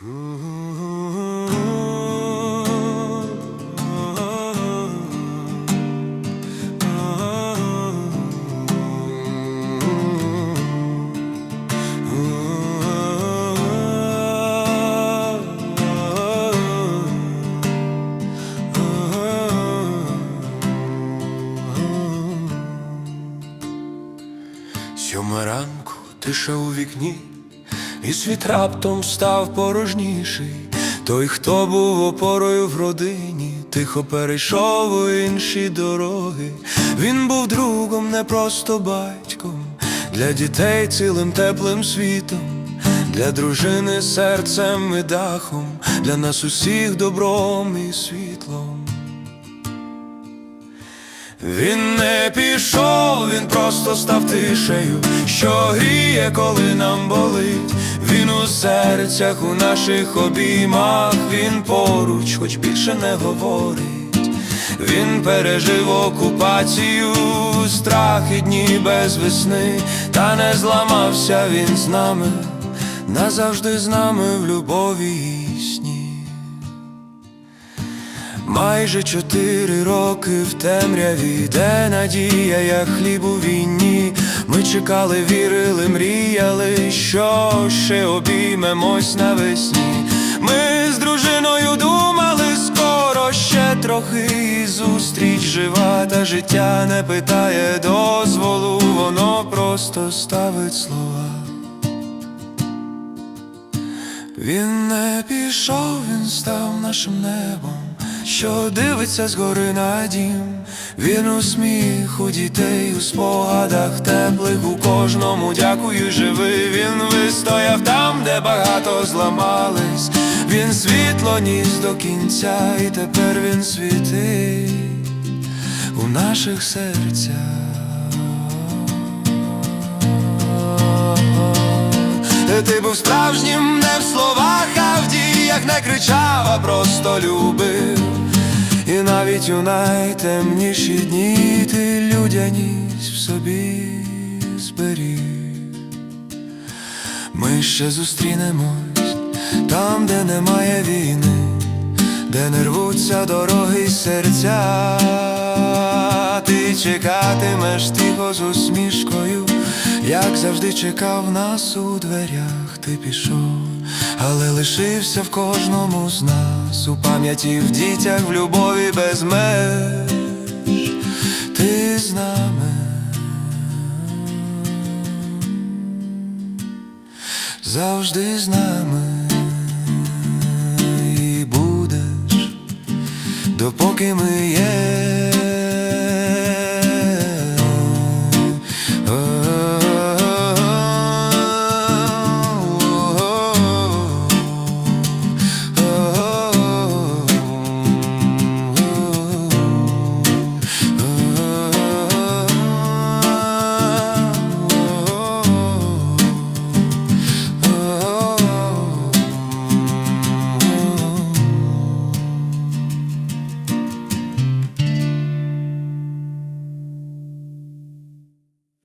Сьома ранку тиша у вікні, і світ раптом став порожніший. Той, хто був опорою в родині, тихо перейшов у інші дороги. Він був другом, не просто батьком, для дітей цілим теплим світом, для дружини серцем і дахом, для нас усіх добром і світлом. Він не пішов, він просто став тишею, що гріє, коли нам болить. Він у серцях, у наших обіймах, він поруч, хоч більше не говорить. Він пережив окупацію, страх і дні без весни, та не зламався він з нами, назавжди з нами в любові Майже чотири роки в темряві, де надія, як хліб у війні. Ми чекали, вірили, мріяли, що ще обіймемось навесні. Ми з дружиною думали, скоро ще трохи і зустріч жива, та життя не питає дозволу, воно просто ставить слова. Він не пішов, він став нашим небом, що дивиться згори на дім. Він у сміху дітей, у спогадах теплих, у кожному дякую, живий. Він вистояв там, де багато зламались. Він світло ніс до кінця, і тепер він світить у наших серцях. Ти був справжнім не в словах, а в діях не кричав, а просто любив. Навіть у найтемніші дні ти людяність в собі зберіг. Ми ще зустрінемось там, де немає війни, де не рвуться дороги й серця. Ти чекатимеш тихо з усмішкою, як завжди чекав нас у дверях, ти пішов, але лишився в кожному з нас, у пам'яті в дітях, в любові без меж. Ти з нами. Завжди з нами і будеш, допоки ми є.